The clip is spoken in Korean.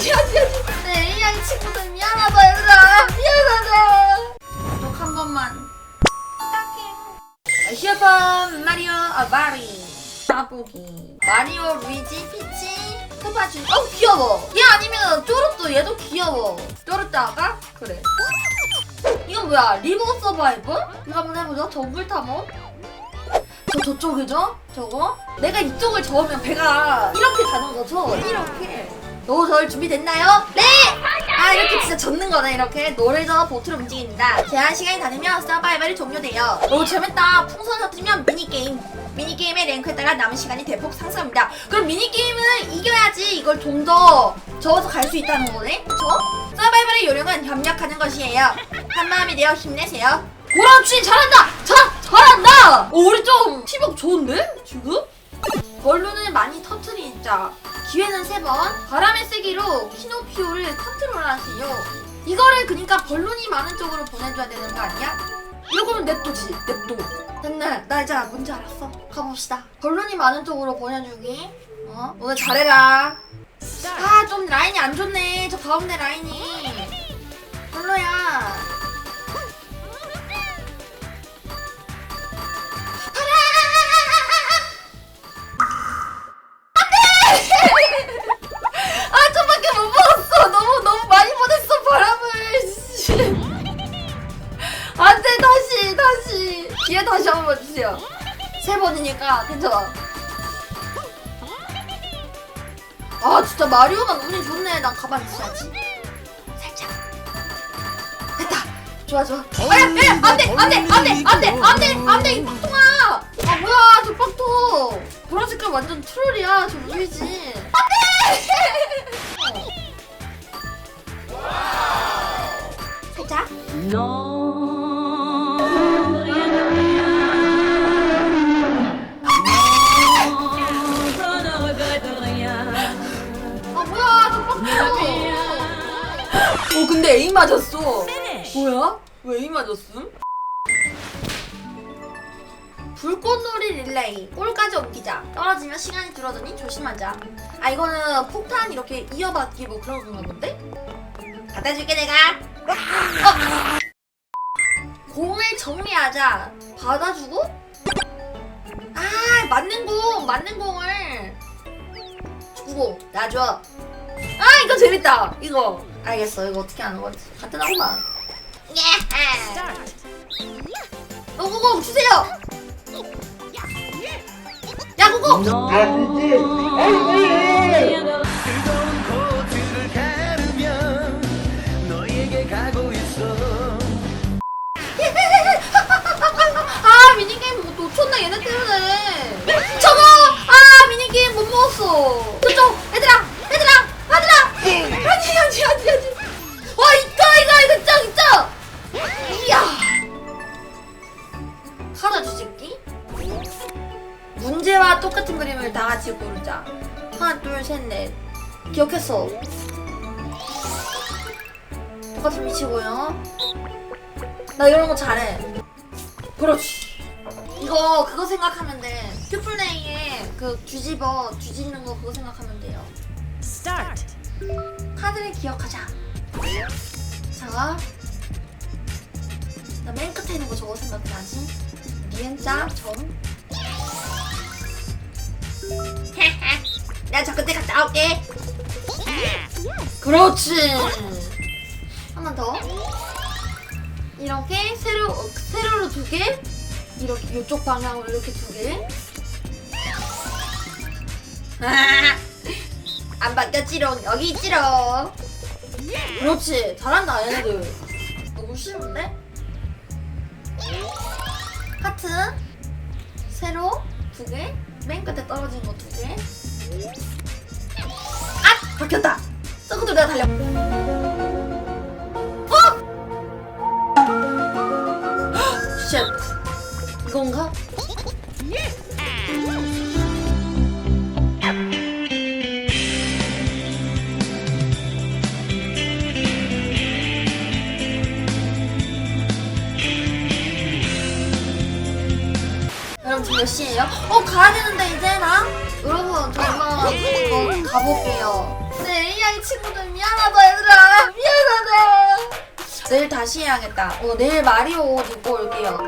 아니야 아니야 네 A양 친구들 미안하다 얘들아. 미안하다. 구독 한 번만. 부탁해 슈퍼 마리오 아바리. 따보기. 마리오 루이지 피치 스파준 어 귀여워. 얘 아니면 쪼르뚜 얘도 귀여워. 쪼르뚜 그래. 이건 뭐야? 리버 서바이벌? 이거 한번 해보자. 정글 탐험? 저 저쪽이죠? 저거? 내가 이쪽을 저으면 배가 이렇게 가는 거죠? 이렇게 너 저를 준비됐나요? 네! 아 이렇게 진짜 젖는 거네 이렇게. 노래저 보트로 움직입니다. 제한 시간이 다 되면 서바이벌이 종료돼요. 오 재밌다. 풍선 터뜨리면 미니게임. 미니게임의 랭크에 따라 남은 시간이 대폭 상승합니다. 그럼 미니게임을 이겨야지 이걸 좀 더 저어서 갈 수 있다는 거네? 그쵸? 서바이벌의 요령은 협력하는 것이에요. 한마음이 되어 힘내세요. 그렇지 잘한다! 잘, 잘한다! 오 우리 좀 팀워크 좋은데 지금? 벌룬을 많이 터트리자 기회는 세 번. 바람의 세기로 키노피오를 컨트롤하세요. 이거를 그니까 벌룬이 많은 쪽으로 보내줘야 되는 거 아니야? 이거는 냅두지 냅둬. 됐네. 나 이제 뭔지 알았어. 가봅시다. 벌룬이 많은 쪽으로 보내주기. 어? 오늘 잘해라. 아 좀 라인이 안 좋네. 저 가운데 라인이. 별로야 다시 다시. 기회 다시 한 번 주세요. 세 번이니까 괜찮아. 아 진짜 마리오가 운이 좋네. 난 가만히 있어야지. 살짝. 됐다. 좋아 좋아. 아야 야 안돼 안돼 안돼 안돼 안돼 안돼 이 빡통아! 아 뭐야 저 빡통. 보라 색깔 완전 트롤이야 저 루이지. 안돼! 살짝. 아 어 근데 에임 맞았어. 뭐야? 왜 에임 맞았음? 불꽃놀이 릴레이. 골까지 옮기자. 떨어지면 시간이 줄어드니 조심하자. 아 이거는 폭탄 이렇게 이어받기 뭐 그런 건가 본데? 갖다 줄게 내가. 어! 공을 정리하자. 받아주고? 아 맞는 공 맞는 공을. 주고 놔줘. 아 이거 재밌다. 이거 알겠어. 이거 어떻게 하는 건지? 간단하구만 예 고고 주세요! 야 고고! 아 미니게임 뭐 놓쳤네 얘네 때문에. 저거 아 미니게임 못 먹었어 그림을 다 같이 고르자 하나 둘 셋 넷 기억했어 똑같은 위치고요 나 이런 거 잘해 그렇지. 이거 그거 생각하면 돼. 큐플레이에 그 뒤집어 뒤집는 거 그거 생각하면 돼요. Start. 카드를 기억하자. 자, 나 맨 끝에 있는 거 저거 생각나지? 니은자 점. 내가 저 끝에 갔다 올게. 그렇지. 한번 더. 이렇게 세로 어, 세로로 두 개. 이렇게 이쪽 방향으로 이렇게 두 개. 안 바뀌었지롱 여기 있지롱. 그렇지 잘한다 얘네들. 너무 쉬운데? 하트 세로 두 개. 맨 끝에 떨어진 거 두 개. 아 바뀌었다. 저것도 내가 달려. 쉣 이건가? 몇 시예요? 어 가야 되는데 이제 나 여러분 정말 저 가볼게요. 네 A양이 친구들 미안하다 얘들아 미안하다. 내일 다시 해야겠다. 어 내일 마리오 옷 입고 올게요.